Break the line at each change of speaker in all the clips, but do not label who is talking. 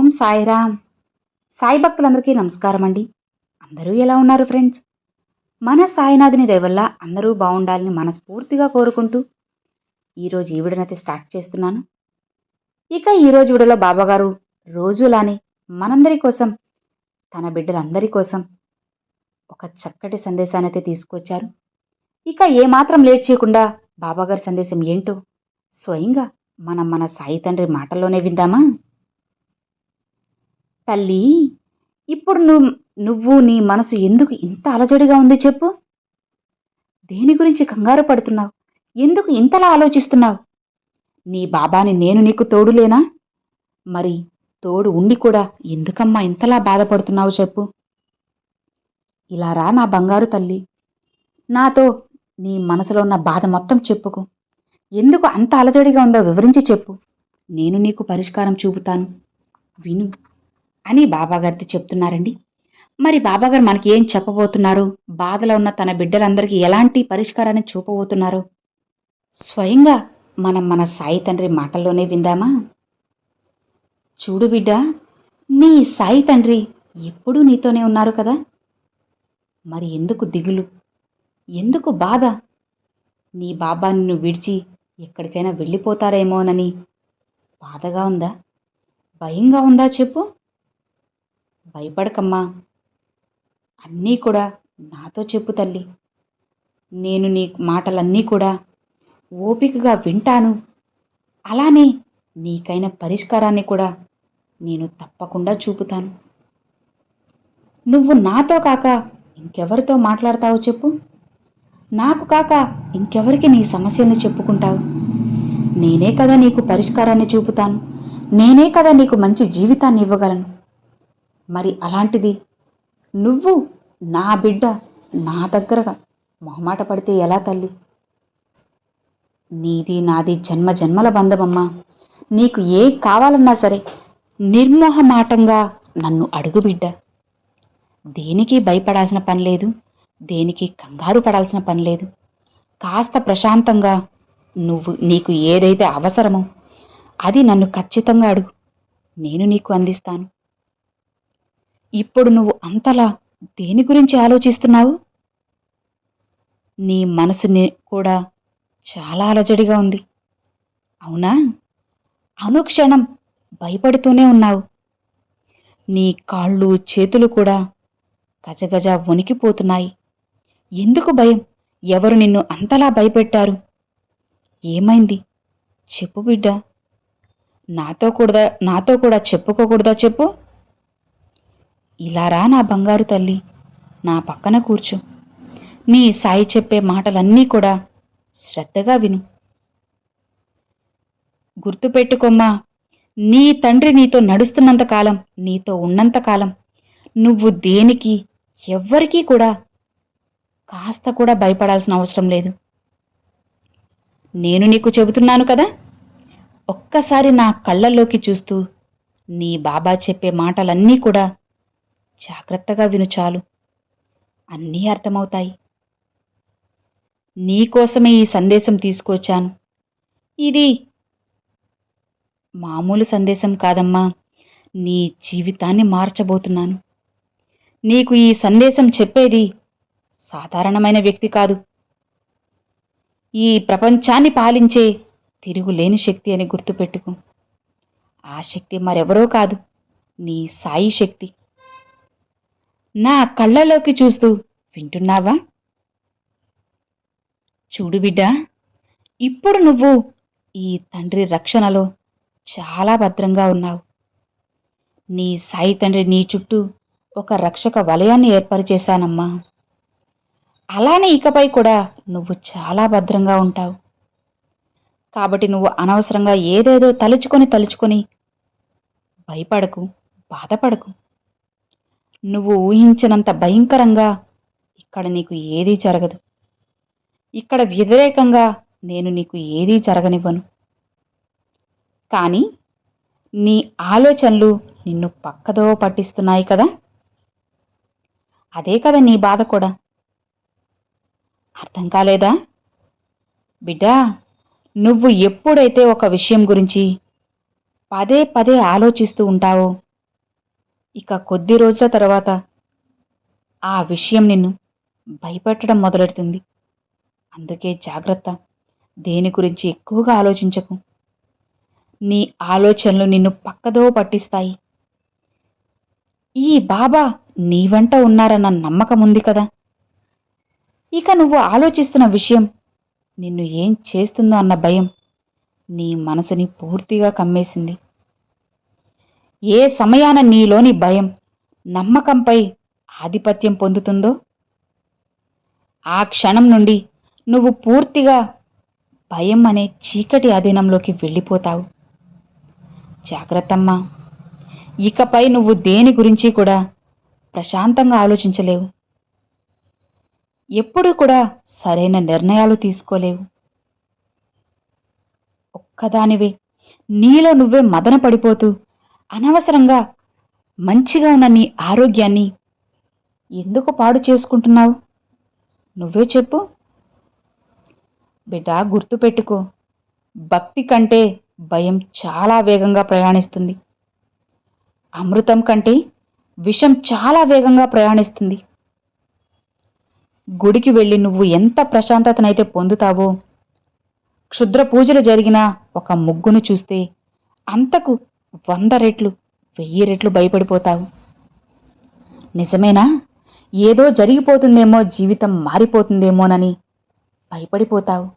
ఓం సాయిరామ్. సాయి భక్తులందరికీ నమస్కారం అండి. అందరూ ఎలా ఉన్నారు ఫ్రెండ్స్? మన సాయినాథుని దయవల్ల అందరూ బాగుండాలని మనస్ఫూర్తిగా కోరుకుంటూ ఈరోజు ఈ విడనైతే స్టార్ట్ చేస్తున్నాను. ఇక ఈరోజు విడలో బాబాగారు రోజులానే మనందరి కోసం తన బిడ్డలందరి కోసం ఒక చక్కటి సందేశాన్ని అయితే తీసుకొచ్చారు. ఇక ఏమాత్రం లేట్ చేయకుండా బాబాగారి సందేశం ఏంటో స్వయంగా మనం మన సాయి తండ్రి మాటల్లోనే విందామా? తల్లి ఇప్పుడు నువ్వు నువ్వు నీ మనసు ఎందుకు ఇంత అలజడిగా ఉంది చెప్పు? దేని గురించి కంగారు పడుతున్నావు? ఎందుకు ఇంతలా ఆలోచిస్తున్నావు? నీ బాబాని నేను నీకు తోడులేనా? మరి తోడు ఉండి కూడా ఎందుకమ్మా ఇంతలా బాధపడుతున్నావు చెప్పు? ఇలా రా నా బంగారు తల్లి. నాతో నీ మనసులో ఉన్న బాధ మొత్తం చెప్పుకో. ఎందుకు అంత అలజడిగా ఉందో వివరించి చెప్పు. నేను నీకు పరిష్కారం చూపుతాను. విను. అని బాబాగారితో చెప్తున్నారండి. మరి బాబాగారు మనకి ఏం చెప్పబోతున్నారు? బాధలో ఉన్న తన బిడ్డలందరికీ ఎలాంటి పరిష్కారాన్ని చూపబోతున్నారు? స్వయంగా మనం మన సాయి తండ్రి మాటల్లోనే విందామా? చూడు బిడ్డ నీ సాయి తండ్రి ఎప్పుడూ నీతోనే ఉన్నారు కదా? మరి ఎందుకు దిగులు? ఎందుకు బాధ? నీ బాబా నిన్ను విడిచి ఎక్కడికైనా వెళ్ళిపోతారేమోనని బాధగా ఉందా? భయంగా ఉందా చెప్పు? భయపడకమ్మా. అన్నీ కూడా నాతో చెప్పు తల్లి. నేను నీ మాటలన్నీ కూడా ఓపికగా వింటాను. అలానే నీకైన పరిష్కారాన్ని కూడా నేను తప్పకుండా చూపుతాను. నువ్వు నాతో కాక ఇంకెవరితో మాట్లాడతావో చెప్పు. నాకు కాక ఇంకెవరికి నీ సమస్యను చెప్పుకుంటావు? నేనే కదా నీకు పరిష్కారాన్ని చూపుతాను. నేనే కదా నీకు మంచి జీవితాన్ని ఇవ్వగలను. మరి అలాంటిది? నువ్వు నా బిడ్డ నా దగ్గరగా మొహమాట పడితే ఎలా తల్లి? నీది నాది జన్మ జన్మల బంధమమ్మా. నీకు ఏ కావాలన్నా సరే నిర్మోహమాటంగా నన్ను అడుగు బిడ్డ. దేనికి భయపడాల్సిన పని లేదు దేనికి కంగారు పడాల్సిన పని లేదు. కాస్త ప్రశాంతంగా నువ్వు నీకు ఏదైతే అవసరమో అది నన్ను ఖచ్చితంగా అడుగు. నేను నీకు అందిస్తాను. ఇప్పుడు నువ్వు అంతలా దేని గురించి ఆలోచిస్తున్నావు? నీ మనసుని కూడా చాలా అలజడిగా ఉంది. అవునా? అనుక్షణం భయపడుతూనే ఉన్నావు. నీ కాళ్ళు చేతులు కూడా గజగజ వణికిపోతున్నాయి. ఎందుకు భయం? ఎవరు నిన్ను అంతలా భయపెట్టారు? ఏమైంది? చెప్పు బిడ్డ. నాతో కూడా నాతో కూడా చెప్పుకోకూడదా చెప్పు? ఇలా రా నా బంగారు తల్లి నా పక్కన కూర్చో. నీ సాయి చెప్పే మాటలన్నీ కూడా శ్రద్ధగా విను. గుర్తుపెట్టుకోమ్మా నీ తండ్రి నీతో నడుస్తున్నంతకాలం నీతో ఉన్నంతకాలం నువ్వు దేనికి ఎవ్వరికీ కూడా కాస్త కూడా భయపడాల్సిన అవసరం లేదు. నేను నీకు చెబుతున్నాను కదా ఒక్కసారి నా కళ్ళల్లోకి చూస్తూ నీ బాబా చెప్పే మాటలన్నీ కూడా జాగ్రత్తగా విను చాలు. అన్నీ అర్థమవుతాయి. నీకోసమే ఈ సందేశం తీసుకొచ్చాను. ఇది మామూలు సందేశం కాదమ్మా. నీ జీవితాన్ని మార్చబోతున్నాను. నీకు ఈ సందేశం చెప్పేది సాధారణమైన వ్యక్తి కాదు. ఈ ప్రపంచాన్ని పాలించే తిరుగులేని శక్తి అని గుర్తుపెట్టుకో. ఆ శక్తి మరెవరో కాదు. నీ సాయి శక్తి. నా కళ్ళలోకి చూస్తూ వింటున్నావా? చూడు బిడ్డ ఇప్పుడు నువ్వు ఈ తండ్రి రక్షణలో చాలా భద్రంగా ఉన్నావు. నీ సాయి తండ్రి నీ చుట్టూ ఒక రక్షక వలయాన్ని ఏర్పాటు చేశానమ్మా అలానే ఇకపై కూడా నువ్వు చాలా భద్రంగా ఉంటావు. కాబట్టి నువ్వు అనవసరంగా ఏదేదో తలుచుకొని తలుచుకొని భయపడకు బాధపడకు. నువ్వు ఊహించినంత భయంకరంగా ఇక్కడ నీకు ఏదీ జరగదు. ఇక్కడ వ్యతిరేకంగా నేను నీకు ఏదీ జరగనివ్వను. కానీ నీ ఆలోచనలు నిన్ను పక్కదో పట్టిస్తున్నాయి కదా? అదే కదా నీ బాధ కూడా. అర్థం కాలేదా? బిడ్డా నువ్వు ఎప్పుడైతే ఒక విషయం గురించి పదే పదే ఆలోచిస్తూ ఉంటావో ఇక కొద్ది రోజుల తర్వాత ఆ విషయం నిన్ను భయపెట్టడం మొదలెడుతుంది. అందుకే జాగ్రత్త. దేని గురించి ఎక్కువగా ఆలోచించకు. నీ ఆలోచనలు నిన్ను పక్కదో పట్టిస్తాయి. ఈ బాబా నీ వెంట ఉన్నారన్న నమ్మకం ఉంది కదా? ఇక నువ్వు ఆలోచిస్తున్న విషయం నిన్ను ఏం చేస్తుందో అన్న భయం నీ మనసుని పూర్తిగా కమ్మేసింది. ఏ సమయాన నీలోని భయం నమ్మకంపై ఆధిపత్యం పొందుతుందో? ఆ క్షణం నుండి నువ్వు పూర్తిగా భయం అనే చీకటి అధీనంలోకి వెళ్ళిపోతావు. జాగ్రత్తమ్మా. ఇకపై నువ్వు దేని గురించి కూడా ప్రశాంతంగా ఆలోచించలేవు. ఎప్పుడూ కూడా సరైన నిర్ణయాలు తీసుకోలేవు. ఒక్కదానివే. నీలో నువ్వే మదన పడిపోతూ అనవసరంగా మంచిగా ఉన్న నీ ఆరోగ్యాన్ని ఎందుకు పాడు చేసుకుంటున్నావు? నువ్వే చెప్పు. బిడ్డ గుర్తుపెట్టుకో. భక్తి కంటే భయం చాలా వేగంగా ప్రయాణిస్తుంది. అమృతం కంటే విషం చాలా వేగంగా ప్రయాణిస్తుంది. గుడికి వెళ్ళి నువ్వు ఎంత ప్రశాంతతనైతే పొందుతావో క్షుద్ర పూజలు జరిగిన ఒక ముగ్గును చూస్తే అంతకు వంద రెట్లు వెయ్యి రెట్లు భయపడిపోతావు. నిజమేనా? ఏదో జరిగిపోతుందేమో జీవితం మారిపోతుందేమోనని భయపడిపోతావు.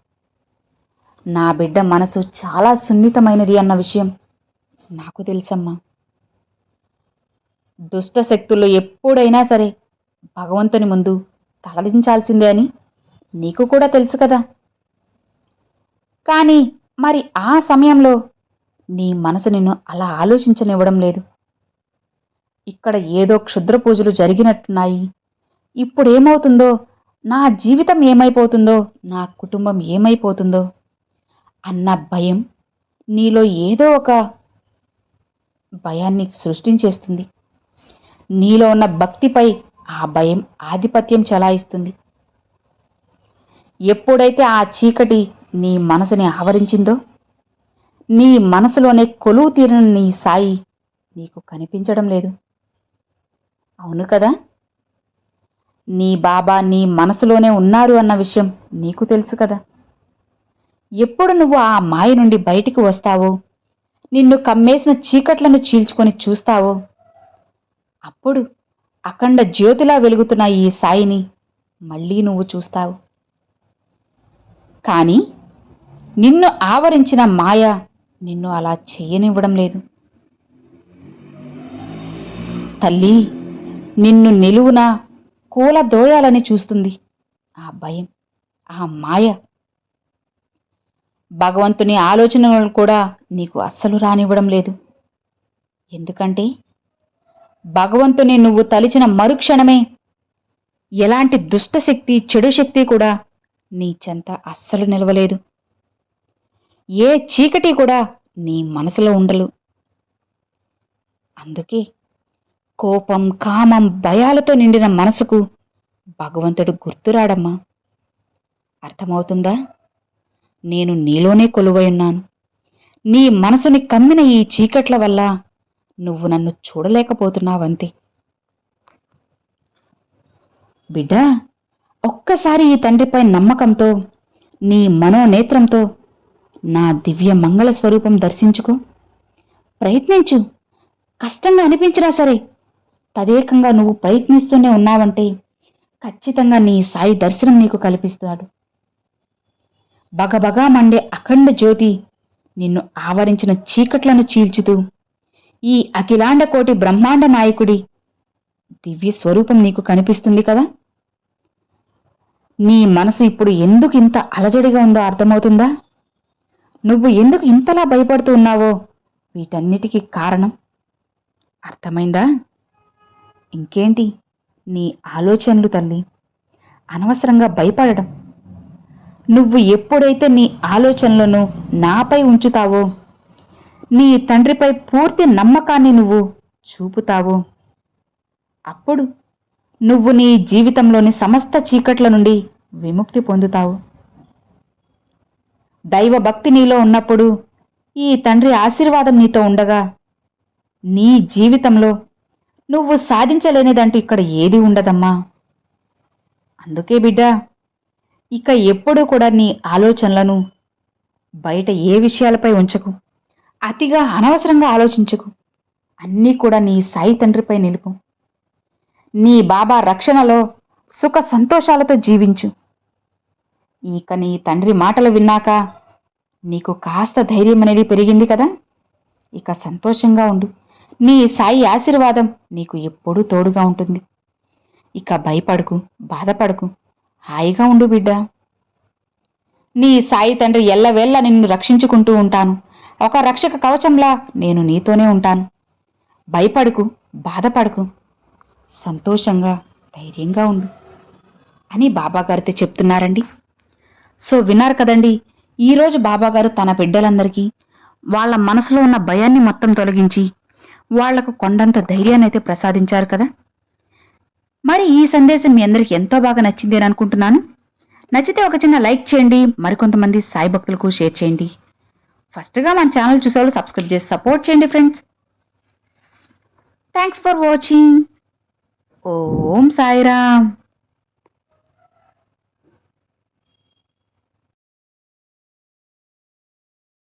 నా బిడ్డ మనసు చాలా సున్నితమైనది అన్న విషయం నాకు తెలుసమ్మా. దుష్ట శక్తులు ఎప్పుడైనా సరే భగవంతుని ముందు తలదించాల్సిందే అని నీకు కూడా తెలుసు కదా. కానీ మరి ఆ సమయంలో నీ మనసు నిన్ను అలా ఆలోచించనివ్వడం లేదు. ఇక్కడ ఏదో క్షుద్ర పూజలు జరిగినట్టున్నాయి. ఇప్పుడేమవుతుందో? నా జీవితం ఏమైపోతుందో? నా కుటుంబం ఏమైపోతుందో? అన్న భయం నీలో ఏదో ఒక భయాన్ని సృష్టించేస్తుంది. నీలో ఉన్న భక్తిపై ఆ భయం ఆధిపత్యం చలాయిస్తుంది. ఎప్పుడైతే ఆ చీకటి నీ మనసుని ఆవరించిందో నీ మనసులోనే కొలువు తీరిన నీ సాయి నీకు కనిపించడం లేదు. అవును కదా? నీ బాబా నీ మనసులోనే ఉన్నారు అన్న విషయం నీకు తెలుసు కదా? ఎప్పుడు నువ్వు ఆ మాయ నుండి బయటికి వస్తావో నిన్ను కమ్మేసిన చీకట్లను చీల్చుకొని చూస్తావో అప్పుడు అఖండ జ్యోతిలా వెలుగుతున్న ఈ సాయిని మళ్ళీ నువ్వు చూస్తావు. కానీ నిన్ను ఆవరించిన మాయ నిన్ను అలా చేయనివ్వడం లేదు. తల్లి నిన్ను నిలువున కూలదోయాలని చూస్తుంది. ఆ భయం ఆ మాయ. భగవంతుని ఆలోచనలు కూడా నీకు అస్సలు రానివ్వడం లేదు. ఎందుకంటే భగవంతుని నువ్వు తలిచిన మరుక్షణమే ఎలాంటి దుష్టశక్తి చెడు శక్తి కూడా నీ చెంత అస్సలు నిలవలేదు. ఏ చీకటి కూడా నీ మనసులో ఉండలు అందుకే కోపం కామం భయాలతో నిండిన మనసుకు భగవంతుడు గుర్తురాడమ్మా. అర్థమవుతుందా? నేను నీలోనే కొలువయున్నాను నీ మనసుని కమ్మిన ఈ చీకట్ల వల్ల నువ్వు నన్ను చూడలేకపోతున్నావంతే. బిడ్డ ఒక్కసారి ఈ తండ్రిపై నమ్మకంతో నీ మనోనేత్రంతో నా దివ్య మంగళ స్వరూపం దర్శించుకో. ప్రయత్నించు. కష్టంగా అనిపించినా సరే. తదేకంగా నువ్వు ప్రయత్నిస్తూనే ఉన్నావంటే ఖచ్చితంగా నీ సాయి దర్శనం నీకు కల్పిస్తాడు. బగబగా మండే అఖండ జ్యోతి నిన్ను ఆవరించిన చీకట్లను చీల్చుతూ ఈ అఖిలాండ కోటి బ్రహ్మాండ నాయకుడి దివ్య స్వరూపం నీకు కనిపిస్తుంది కదా? నీ మనసు ఇప్పుడు ఎందుకు ఇంత అలజడిగా ఉందో అర్థమవుతుందా? నువ్వు ఎందుకు ఇంతలా భయపడుతూ ఉన్నావో? వీటన్నిటికీ కారణం? అర్థమైందా? ఇంకేంటి? నీ ఆలోచనలు తల్లి. అనవసరంగా భయపడడం. నువ్వు ఎప్పుడైతే నీ ఆలోచనలను నాపై ఉంచుతావో నీ తండ్రిపై పూర్తి నమ్మకాన్ని నువ్వు చూపుతావో అప్పుడు నువ్వు నీ జీవితంలోని సమస్త చీకట్ల నుండి విముక్తి పొందుతావు. దైవభక్తి నీలో ఉన్నప్పుడు ఈ తండ్రి ఆశీర్వాదం నీతో ఉండగా నీ జీవితంలో నువ్వు సాధించలేనిదంటూ ఇక్కడ ఏది ఉండదమ్మా. అందుకే బిడ్డ ఇక ఎప్పుడూ కూడా నీ ఆలోచనలను బయట ఏ విషయాలపై ఉంచకు. అతిగా అనవసరంగా ఆలోచించకు. అన్నీ కూడా నీ సాయి తండ్రిపై నిలుపు. నీ బాబా రక్షణలో సుఖ సంతోషాలతో జీవించు. ఇక నీ తండ్రి మాటలు విన్నాక నీకు కాస్త ధైర్యం అనేది పెరిగింది కదా? ఇక సంతోషంగా ఉండు. నీ సాయి ఆశీర్వాదం నీకు ఎప్పుడూ తోడుగా ఉంటుంది. ఇక భయపడకు బాధపడకు. హాయిగా ఉండు బిడ్డ. నీ సాయి తండ్రి ఎల్లవేళ్ళ నిన్ను రక్షించుకుంటూ ఉంటాను. ఒక రక్షక కవచంలా నేను నీతోనే ఉంటాను. భయపడకు బాధపడకు. సంతోషంగా ధైర్యంగా ఉండు. అని బాబాగారితో చెప్తున్నారండి. సో విన్నారు కదండి. ఈరోజు బాబాగారు తన బిడ్డలందరికీ వాళ్ళ మనసులో ఉన్న భయాన్ని మొత్తం తొలగించి వాళ్ళకు కొండంత ధైర్యాన్ని అయితే ప్రసాదించారు కదా. మరి ఈ సందేశం మీ అందరికీ ఎంతో బాగా నచ్చింది అని అనుకుంటున్నాను. నచ్చితే ఒక చిన్న లైక్ చేయండి మరికొంతమంది సాయి భక్తులకు షేర్ చేయండి. ఫస్ట్గా మన ఛానల్ చూసేవాళ్ళు సబ్స్క్రైబ్ చేసి సపోర్ట్ చేయండి friends. Thanks for watching. Om Sairam.